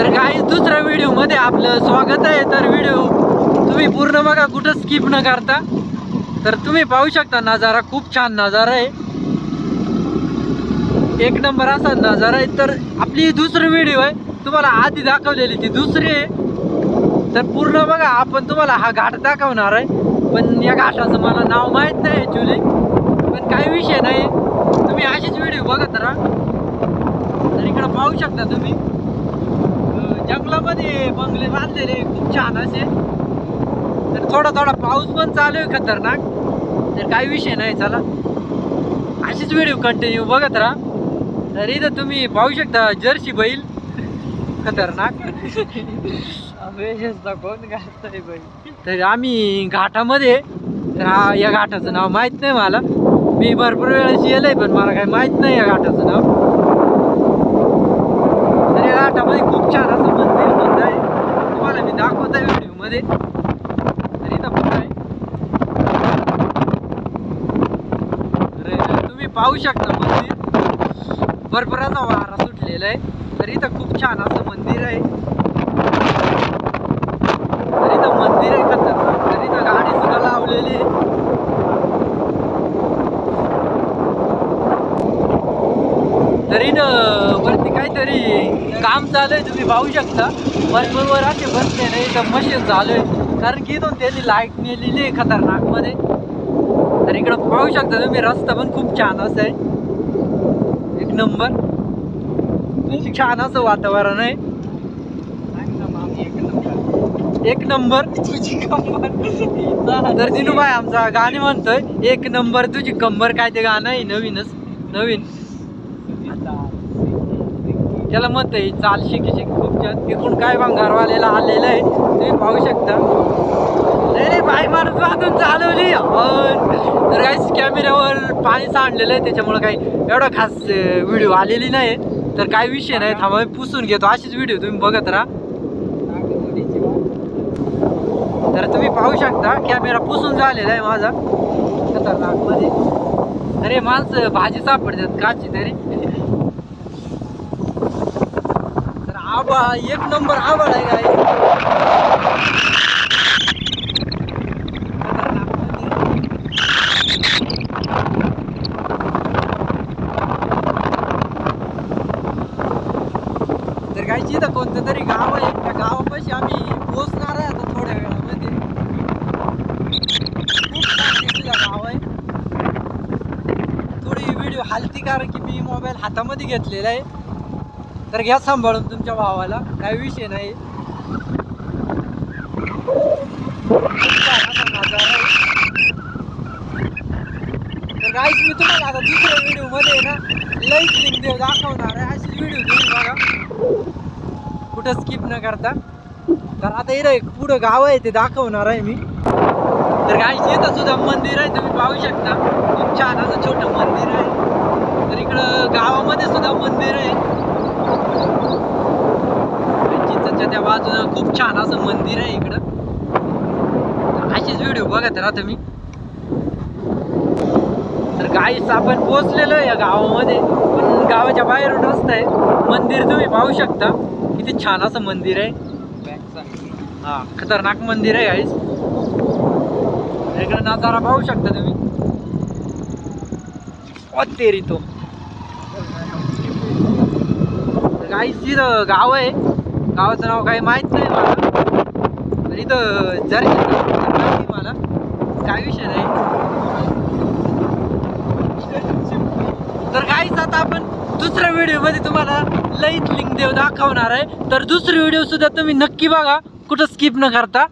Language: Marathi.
तर काही दुसऱ्या व्हिडिओमध्ये आपलं स्वागत आहे. तर व्हिडिओ तुम्ही पूर्ण बघा कुठं स्किप न करता. तर तुम्ही पाहू शकता नजारा खूप छान नजारा आहे. एक नंबर असा नजारा आहे. तर आपली ही दुसरी व्हिडिओ आहे. तुम्हाला आधी दाखवलेली ती दुसरी आहे. तर पूर्ण बघा आपण तुम्हाला हा घाट दाखवणार आहे. पण या घाटाचं मला नाव माहीत नाही ॲक्च्युली पण काही विषय नाही. तुम्ही अशीच व्हिडिओ बघत राहा. तर इकडं पाहू शकता तुम्ही. अं, जंगलामध्ये बंगले बांधलेले खूप छान असे. तर थोडा थोडा पाऊस पण चालू आहे खतरनाक. तर काही विषय नाही चला. अशीच व्हिडिओ कंटिन्यू बघत राहा. तर इथं तुम्ही पाहू शकता जर्सी बैल. खतरनाक. कोण घालतोय बाई तर आम्ही घाटामध्ये तर हा या घाटाचं नाव माहीत नाही मला. मी भरपूर वेळेस येलंय पण मला काही माहीत नाही या घाटाचं नाव. घाटामध्ये खूप छान असं मंदिर सुद्धा आहे तुम्हाला मी दाखवत आहे व्हिडिओमध्ये. तर इथं तर तुम्ही पाहू शकता मंदिर. भरपूर वारा सुटलेला आहे. तर इथं खूप छान असं मंदिर आहे. तर इथं मंदिर आहे खतरनाक. तर इथं गाडी सुद्धा लावलेली आहे. तर इथं वरती काहीतरी काम चालू आहे तुम्ही पाहू शकता. भरपूर असे बसले नाही इथं मशीन चालू आहे कारण की इथून त्याची लाइट नेलेली आहे खतरनाकमध्ये. तर इकडं पाहू शकता तुम्ही रस्ता पण खूप छान असं आहे. एक नंबर खूप छान असं वातावरण आहे. एक नंबर तुझी कंबर तर दिनूभाई आमचा गाणे म्हणतोय एक नंबर तुझी कंबर काय ते गाणं आहे नवीनच नवीन. त्याला म्हणतोय चाल शिकी शिक खूप छान तिकडून काय भंगारवाल्याला आलेलं आहे तुम्ही पाहू शकता. नाही बाई माणूस वाहतून चालवली. तर काही कॅमेऱ्यावर पाणी सांडलेलं आहे त्याच्यामुळे काही एवढा खास व्हिडिओ आलेली नाही तर काही विषय नाही थांबा मी पुसून घेतो. अशीच व्हिडिओ तुम्ही बघत राहा. तर तुम्ही पाहू शकता कॅमेरा पुसून झालेला आहे माझा. खतरनाकमध्ये. अरे माणसं भाजी सापडतात काची तरी. आबा एक नंबर आबाळ आहे काय खतरनाकमध्ये. तर काय कोणतं तरी गाव आहे त्या गावापाशी आम्ही पोहोचणार आहे आता थोड्या वेळामध्ये. खूप छान गाव आहे. थोडी व्हिडिओ हालती कारण की मी मोबाईल हातामध्ये घेतलेला आहे. तर घ्या सांभाळून तुमच्या भावाला काही विषय नाही. तर गाईच मी तुम्हाला आता दुसऱ्या व्हिडिओमध्ये ना लईच लिंक देव दाखवणार आहे. अशी व्हिडिओ तुम्ही बघा. कुठं स्किप न करता. तर आता इथं एक पुढं गाव आहे ते दाखवणार आहे मी. तर गाईच इथं सुद्धा मंदिर आहे तुम्ही पाहू शकता. खूप छान असं छोटं मंदिर आहे. तर इकडं गावामध्ये सुद्धा मंदिर आहे. त्या बाजूनं खूप छान असं मंदिर आहे इकडं. अशीच व्हिडिओ बघत राहा तुम्ही तर गाईस आपण पोहोचलेलो आहे या गावामध्ये. पण गावाच्या बाहेरून रस्ता आहे. मंदिर तुम्ही पाहू शकता. किती छान असं मंदिर आहे. हा खतरनाक मंदिर आहे गाईस इकडे नजारा पाहू शकता तुम्ही. तेरी तो. गाईस इथं गाव आहे. गावाचं नाव काही माहीत नाही मला. तर इथं जर माहिती मला काय विषय नाही. तर काहीच आता आपण दुसऱ्या व्हिडिओमध्ये तुम्हाला लईत लिंक देऊ दाखवणार आहे. तर दुसरी व्हिडिओ सुद्धा तुम्ही नक्की बघा. कुठं स्किप न करता.